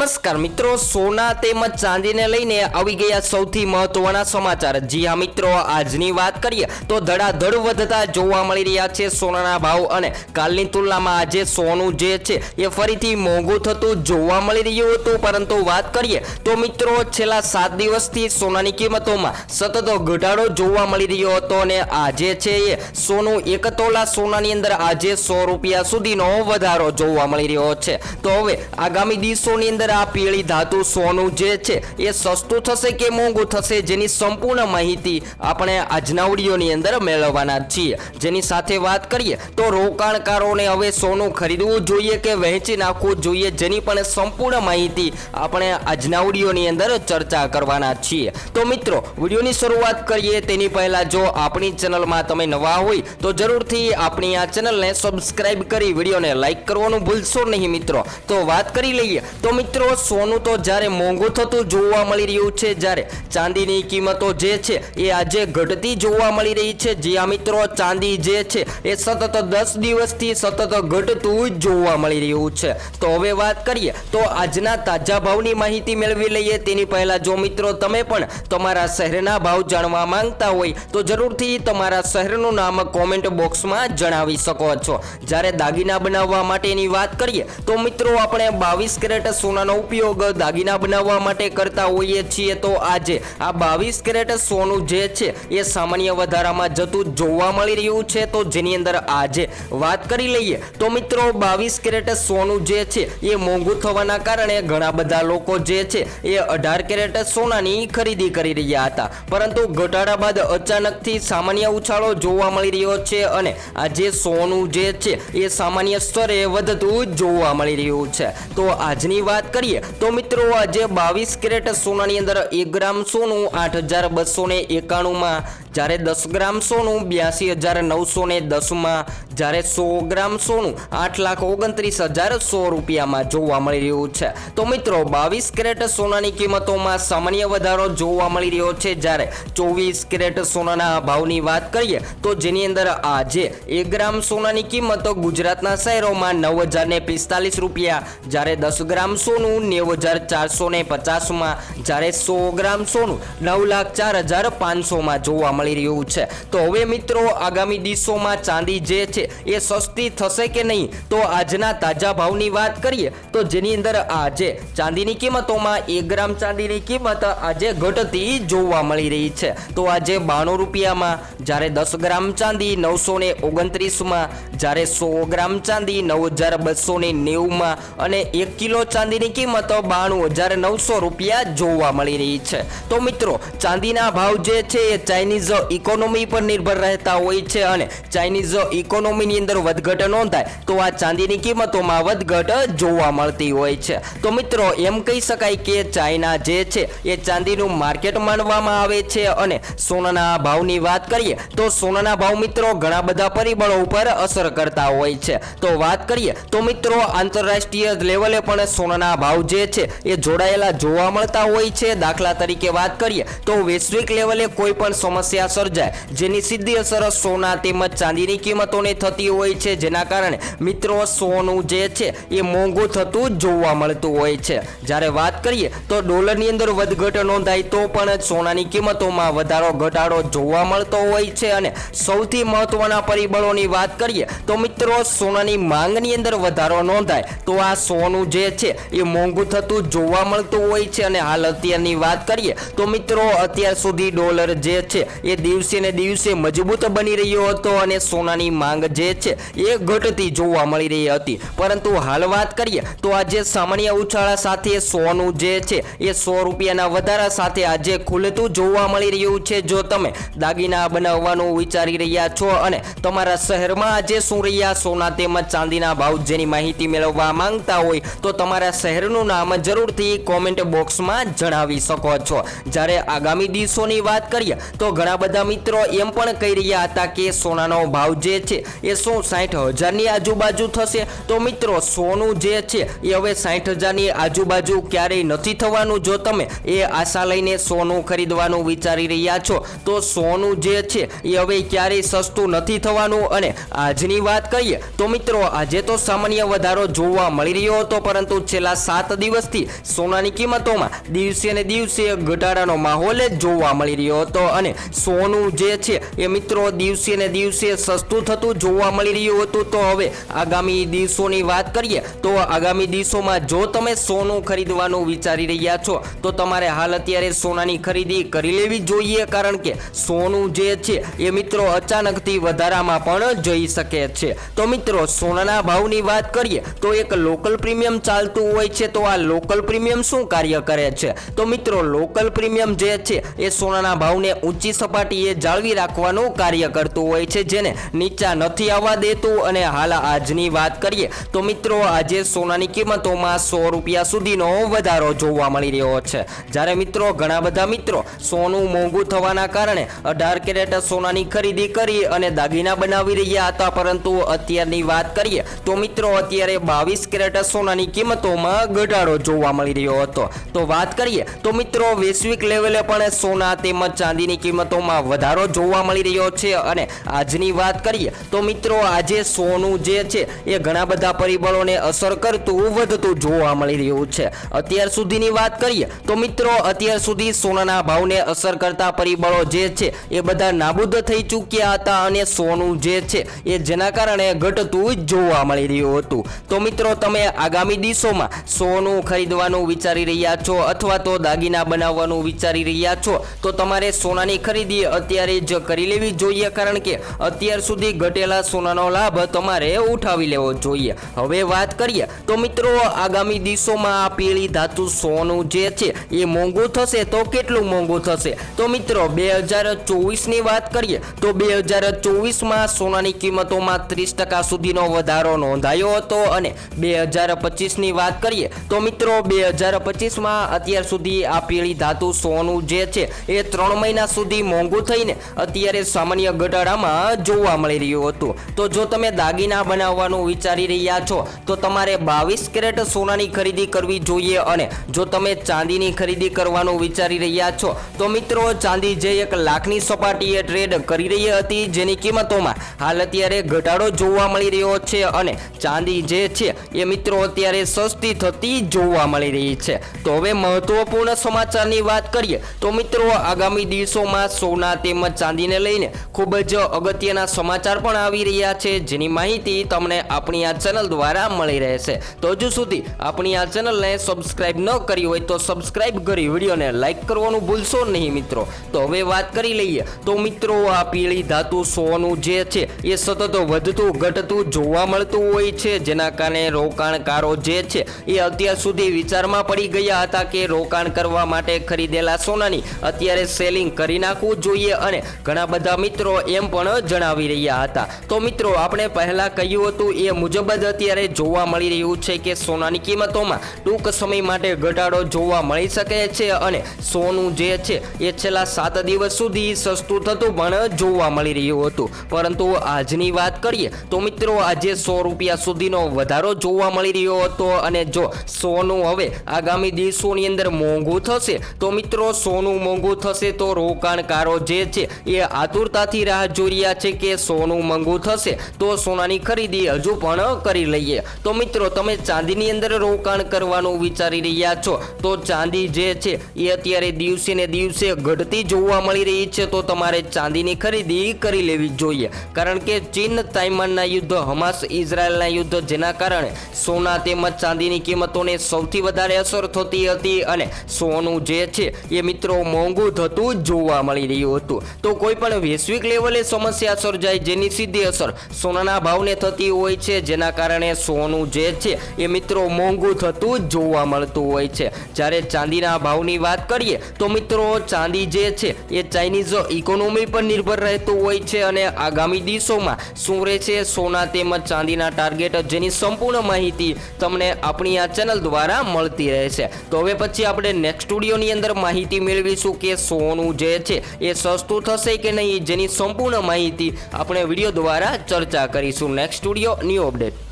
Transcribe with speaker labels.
Speaker 1: નમસ્કાર મિત્રો, સોના તેમજ ચાંદીને લઈને આવી ગયા સૌથી મહત્વના સમાચાર. જી હા મિત્રો, આજની વાત કરીએ તો ધડાધડ વધતા જોવા મળી રહ્યા છે સોનાના ભાવ અને કાલની તુલનામાં આજે સોનું જે છે એ ફરીથી મોંઘું થતું જોવા મળી રહ્યું હતું. પરંતુ વાત કરીએ તો મિત્રો, છેલ્લા સાત દિવસથી સોનાની કિંમતોમાં સતત ઘટાડો જોવા મળી રહ્યો હતો અને આજે છે એ સોનું એક તોલા સોનાની અંદર આજે સો રૂપિયા સુધીનો વધારો જોવા મળી રહ્યો છે. તો હવે આગામી દિવસોની અંદર આ પીળી ધાતુ સોનું જે છે એ સસ્તું થશે કે મોંઘું થશે જેની સંપૂર્ણ માહિતી આપણે આજના ઓડિયોની અંદર મેળવવાના છીએ. જેની સાથે વાત કરીએ તો રોકાણકારોને હવે સોનું ખરીદવું જોઈએ કે વહેંચી નાખવું જોઈએ જેની પણ સંપૂર્ણ માહિતી આપણે આજના ઓડિયોની અંદર ચર્ચા કરવાના છીએ. તો મિત્રો, વિડીયોની શરૂઆત કરીએ. તેની પહેલા જો આપણી ચેનલમાં તમે નવા હોય તો જરૂરથી આપણી આ ચેનલને સબસ્ક્રાઇબ કરી વિડીયોને લાઈક કરવાનું ભૂલશો નહીં મિત્રો. તો વાત કરી લઈએ. તો મિત્રો સોનું તો જ્યારે મોંઘું થતું જોવા મળી રહ્યું છે, જ્યારે ચાંદીની કિંમતો જે છે, એ આજે ઘટતી જોવા મળી રહી છે. જ્યાં મિત્રો, ચાંદી જે છે, એ સતત દસ દિવસથી સતત ઘટતું જોવા મળી રહ્યું છે. તો હવે વાત કરીએ, તો આજના તાજા ભાવની માહિતી મેળવી લઈએ. તેની પહેલા જો મિત્રો, તમે પણ તમારા શહેરના ભાવ જાણવા માંગતા હોય, તો જરૂરથી તમારા શહેરનું નામ કોમેન્ટ બોક્સમાં જણાવી શકો છો. જ્યારે દાગીના બનાવવા માટેની વાત કરીએ, તો મિત્રો, આપણે બાવીસ કેરેટ સોનાનો ઉપયોગ દાગીના બનાવવા માટે કરતા હોઈએ છીએ તો આજે આ બાવીસ કેરેટ સોનું જે છે એ સામાન્ય વધારામાં જતું જોવા મળી રહ્યું છે. તો જેની અંદર આજે વાત કરી લઈએ તો મિત્રો બાવીસ કેરેટ સોનું જે છે એ મોંઘું થવાના કારણે ઘણા બધા લોકો જે છે એ અઢાર કેરેટ સોનાની ખરીદી કરી રહ્યા હતા. પરંતુ ઘટાડા બાદ અચાનકથી સામાન્ય ઉછાળો જોવા મળી રહ્યો છે અને આજે સોનું જે છે એ સામાન્ય સ્તરે વધતું જોવા મળી રહ્યું છે. તો આજની વાત કરીએ. તો મિત્રો, આજે બાવીસ કેરેટ સોનાની અંદર એક ગ્રામ સોનું, આઠ હજાર બસો ને એકાણુંમાં જ્યારે દસ ગ્રામ સોનું બ્યાસી હજાર નવસો ને દસમાં, જ્યારે સો ગ્રામ સોનું આઠ લાખ ઓગણત્રીસ હજાર સો રૂપિયામાં જોવા મળી રહ્યું છે. તો મિત્રો, બાવીસ કેરેટ સોનાની કિંમતોમાં સામાન્ય વધારો જોવા મળી રહ્યો છે. જ્યારે ચોવીસ કેરેટ સોનાના ભાવની વાત કરીએ, તો જેની અંદર આજે એક ગ્રામ સોનાની કિંમત ગુજરાતના શહેરોમાં નવ હજાર પિસ્તાલીસ રૂપિયા, જ્યારે દસ ગ્રામ સોનું નેવું હજાર ચારસો ને પચાસમાં, જ્યારે સો ગ્રામ સોનું નવ લાખ ચાર હજાર પાંચસોમાં જોવા મળી રહ્યું છે. તો હવે મિત્રો, આગામી દિવસોમાં ચાંદી જે છે એ સસ્તી થશે કે નહીં? તો આજના તાજા ભાવની વાત કરીએ, તો જેની અંદર આજે ચાંદીની કિંમતોમાં એક ગ્રામ ચાંદીની કિંમત આજે ઘટતી જોવા મળી રહી છે. તો આજે બાણું રૂપિયામાં જ્યારે દસ ગ્રામ ચાંદી નવસો ને ઓગણત્રીસમાં, જ્યારે સો ગ્રામ ચાંદી નવ હજાર બસો ને નેવુંમાં અને એક કિલો ચાંદીની કિંમત બાણું હજાર નવસો રૂપિયા જોવા મળી રહી છે. તો મિત્રો, ચાંદીના ભાવ જે છે એ ચાઇનીઝ ઇકોનોમી પર નિર્ભર રહેતા હોય છે અને ચાઇનીઝ ઇકોનોમીની અંદર વધઘટ નોંધાય, તો આ ચાંદીની કિંમતોમાં વધઘટ જોવા મળતી હોય છે. તો મિત્રો, એમ કહી શકાય કે ચાઇના જે છે, એ ચાંદીનું માર્કેટ માનવામાં આવે છે અને સોનાના ભાવની વાત કરીએ, તો સોનાના ભાવ મિત્રો ઘણા બધા પરિબળો ઉપર અસર કરતા હોય છે. તો વાત કરીએ, તો મિત્રો, આંતરરાષ્ટ્રીય લેવલે પણ સોનાના ભાવ જે છે, એ જોડાયેલા જોવા મળતા હોય છે. દાખલા તરીકે વાત કરીએ, તો વૈશ્વિક લેવલે કોઈ પણ સમસ્યા સર્જાય જેની સીધી અસર સોના તેમજ ચાંદીની કિંમતોને થતી હોય છે. જેના કારણે મિત્રો, સોનું જે છે એ મોંઘું થતું જોવા મળતું હોય છે. જ્યારે વાત કરીએ તો ડોલરની અંદર વધઘટ નોંધાય તો પણ સોનાની કિંમતોમાં વધારો, ઘટાડો જોવા મળતો હોય છે. અને સૌથી મહત્વના પરિબળોની વાત કરીએ તો મિત્રો, સોનાની માંગની અંદર વધારો નોંધાય તો આ સોનું જે છે એ મોંઘું થતું જોવા મળતું હોય છે. અને હાલ અત્યારની વાત કરીએ તો મિત્રો, અત્યાર સુધી ડોલર જે છે એ દિવસે ને દિવસે મજબૂત બની રહ્યો હતો અને સોનાની માંગ જે છે એ ઘટતી જોવા મળી રહી હતી. પરંતુ હાલ વાત કરીએ તો આજે સામાન્ય ઉછાળા સાથે સોનું જે છે એ સો રૂપિયાના વધારા સાથે આજે ખુલતું જોવા મળી રહ્યું છે. જો તમે દાગીના બનાવવાનું વિચારી રહ્યા છો અને તમારા શહેરમાં આજે શું રહ્યા સોના તેમજ ચાંદીના ભાવ જેની માહિતી મેળવવા માંગતા હોય તો તમારા શહેરનું નામ જરૂરથી કોમેન્ટ બોક્સમાં જણાવી શકો છો. જ્યારે આગામી દિવસોની વાત કરીએ તો ઘણા બધા મિત્રો એમ પણ કહી રહ્યા હતા કે સોનાનો ભાવ જે છે એ શું સાઠ હજારની આજુબાજુ થશે. તો મિત્રો, સોનું જે છે એ હવે સાઠ હજારની આજુબાજુ ક્યારેય નથી થવાનું? જો તમે એ આશા લઈને સોનું ખરીદવાનું વિચારી રહ્યા છો, તો સોનું જે છે એ હવે ક્યારેય સસ્તું નથી થવાનું. અને આજની વાત કહીએ તો મિત્રો, આજે તો સામાન્ય વધારો જોવા મળી રહ્યો હતો, પરંતુ છેલ્લા સાત દિવસથી સોનાની કિંમતોમાં દિવસે ને દિવસે ઘટાડાનો માહોલ જ જોવા મળી રહ્યો હતો. અને સોનું જે છે એ મિત્રો દિવસે ને દિવસે સસ્તું થતું જોવા મળી રહ્યું હતું. તો હવે આગામી દિવસોની વાત કરીએ, તો આગામી દિવસોમાં જો તમે સોનું ખરીદવાનું વિચારી રહ્યા છો, તો તમારે હાલ અત્યારે સોનાની ખરીદી કરી લેવી જોઈએ, કારણ કે સોનું જે છે એ મિત્રો અચાનકથી વધારામાં પણ જઈ શકે છે. તો મિત્રો, સોનાના ભાવની વાત કરીએ, તો એક લોકલ પ્રીમિયમ ચાલતું હોય છે, તો આ લોકલ પ્રીમિયમ શું કાર્ય કરે છે? તો મિત્રો, લોકલ પ્રીમિયમ જે છે એ સોનાના ભાવને ઊંચી સપાટીએ જાળવી રાખવાનું કાર્ય કરતું હોય છે, જેને નીચા નથી આવવા દેતું. અને હાલ આજની વાત કરીએ તો મિત્રો, આજે સોનાની કિંમતોમાં સો રૂપિયા સુધીનો વધારો જોવા મળી રહ્યો છે. જ્યારે મિત્રો, ઘણા બધા મિત્રો સોનું મોંઘું થવાના કારણે અઢાર કેરેટ સોનાની ખરીદી કરી અને દાગીના બનાવી રહ્યા હતા. પરંતુ અત્યારની વાત કરીએ તો મિત્રો, અત્યારે બાવીસ કેરેટ સોનાની કિંમતોમાં ઘટાડો જોવા મળી રહ્યો હતો. તો વાત કરીએ તો મિત્રો, વૈશ્વિક લેવલે પણ સોના તેમજ ચાંદીની કિંમતોમાં વધારો જોવા મળી રહ્યો છે અને આજની વાત કરીએ તો મિત્રો, આજે સોનું જે છે એ ઘણા બધા પરિબળોને અસર કરતું, વધતું જોવા મળી રહ્યું છે. અત્યાર સુધીની વાત કરીએ તો મિત્રો, અત્યાર સુધી સોનાના ભાવને અસર કરતા પરિબળો જે છે એ બધા નાબૂદ થઈ ચૂક્યા હતા અને સોનું જે છે એ જેના કારણે ઘટતું જ જોવા મળી રહ્યું હતું. તો મિત્રો, તમે આગામી દિવસોમાં સોનું ખરીદવાનું વિચારી રહ્યા છો અથવા તો દાગીના બનાવવાનું વિચારી રહ્યા છો? તો તમારે સોનાની ખરીદી અત્યારે જ કરી લેવી જોઈએ, કારણ કે અત્યાર સુધી ઘટેલા સોનાનો લાભ તમારે ઉઠાવી લેવો જોઈએ. હવે વાત કરીએ, તો મિત્રો, આગામી દિવસોમાં આ પીળી ધાતુ સોનું જે છે, એ મોંઘું થશે તો કેટલું મોંઘું થશે? તો મિત્રો, બે હજાર ચોવીસની વાત કરીએ, તો બે હજાર ચોવીસમાં સોનાની કિંમતોમાં ત્રીસ ટકા સુધીનો વધારો નોંધાયો હતો અને બે હજાર પચીસની વાત કરીએ, તો મિત્રો, બે હજાર પચીસમાં અત્યાર સુધી આ પીળી ધાતુ સોનું જે છે, એ ત્રણ મહિના સુધી મોંઘું થઈને અત્યારે સામાન્ય ઘટાડામાં જોવા મળી રહ્યું હતું. તો જો તમે દાગીના બનાવવાનું વિચારી રહ્યા છો, તો તમારે બાવીસ કેરેટ સોનાની ખરીદી કરવી જોઈએ અને જો તમે ચાંદીની ખરીદી કરવાનું વિચારી રહ્યા છો, તો મિત્રો ચાંદી જે એક લાખની સપાટીએ ટ્રેડ કરી રહી હતી, જેની કિંમતોમાં હાલ અત્યારે ઘટાડો જોવા મળી રહ્યો છે અને ચાંદી જે છે, એ મિત્રો અત્યારે સસ્તી થતી જોવા મળી રહી છે. તો હવે મહત્વપૂર્ણ સમાચારની વાત કરીએ, તો મિત્રો આગામી દિવસોમાં સોના તેમજ ચાંદીને લઈને ખૂબ જ અગત્યના સમાચાર પણ આવી રહ્યા છે, જેની માહિતી તમને આપણી આ ચેનલ દ્વારા મળી રહેશે. તો હજુ સુધી આપણી આ ચેનલને સબસ્ક્રાઇબ ન કરી હોય તો સબસ્ક્રાઇબ કરી વિડીયોને લાઈક કરવાનું ભૂલશો નહીં મિત્રો. તો હવે વાત કરી લઈએ તો મિત્રો, આ પીળી ધાતુ સોનું જે છે, એ સતત વધતું ઘટતું જોવા મળતું હોય છે, જેના કારણે રોકાણકારો જે છે, એ અત્યાર સુધી વિચારમાં પડી ગયા હતા કે રોકાણ કરવા માટે ખરીદેલા સોનાની અત્યારે સેલિંગ કરી નાખવું જોઈએ અને ઘણા બધા મિત્રો એમ પણ જણાવી રહ્યા હતા. તો મિત્રો, આપણે પહેલા કહ્યું હતું, એ મુજબ જ અત્યારે જોવા મળી રહ્યું છે કે સોનાની કિંમતોમાં ટૂંક સમય માટે ઘટાડો જોવા મળી શકે છે અને સોનું જે છે, એ છેલ્લા સાત દિવસ સુધી સસ્તું થતું પણ જોવા મળી રહ્યું હતું. પરંતુ આજની વાત કરીએ, તો મિત્રો, આજે સો રૂપિયા સુધીનો વધારો જોવા મળી રહ્યો હતો અને જો સોનું હવે આગામી દિવસોની અંદર મોંઘું થશે, તો મિત્રો, સોનું મોંઘું થશે તો રોકાણકારો જે છે એ આતુરતાથી રાહ જોઈ રહ્યા છે કે સોનું મોંઘું થશે તો સોનાની ખરીદી હજુ પણ કરી લઈએ. તો મિત્રો, તમે ચાંદીની અંદર રોકાણ કરવાનું વિચારી રહ્યા છો. તો ચાંદી જે છે એ અત્યારે દિવસે ને દિવસે ઘટતી જોવા મળી રહી છે. તો તમારે ચાંદીની ખરીદી કરી લેવી જોઈએ. કારણ કે ચીન તાઇમાનના યુદ્ધ, હમાસ, ઇઝરાયલના યુદ્ધ જેના કારણે સોના તેમજ ચાંદીની કિંમતોને સૌથી વધારે અસર થતી હતી અને સોનું જે છે એ મિત્રો મોંઘું થતું જોવા મળી રહ્યું હતું. તો કોઈ પણ વૈશ્વિક લેવલે સમસ્યા સર્જાય જેની સીધી અસર સોનાના ભાવને થતી હોય છે, જેના કારણે સોનું જે છે એ મિત્રો મોંઘું થતું જોવા મળતું હોય છે. જ્યારે ચાંદીના ભાવની વાત કરીએ, તો મિત્રો ચાંદી જે છે એ ચાઇનીઝ ઇકોનોમી પર નિર્ભર રહેતું હોય છે અને આગામી દિવસોમાં શું રહેશે સોના તેમજ ચાંદીના ટાર્ગેટ જેની સંપૂર્ણ માહિતી તમને આપણી આ ચેનલ દ્વારા મળતી રહેશે. તો હવે પછી આપણે નેક્સ્ટ સ્ટુડિયોની અંદર માહિતી મેળવીશું કે સોનું જે છે એ સસ્તું થશે કે નહીં, જેની સંપૂર્ણ માહિતી આપણે વીડિયો દ્વારા ચર્ચા કરીશું. Next studio new update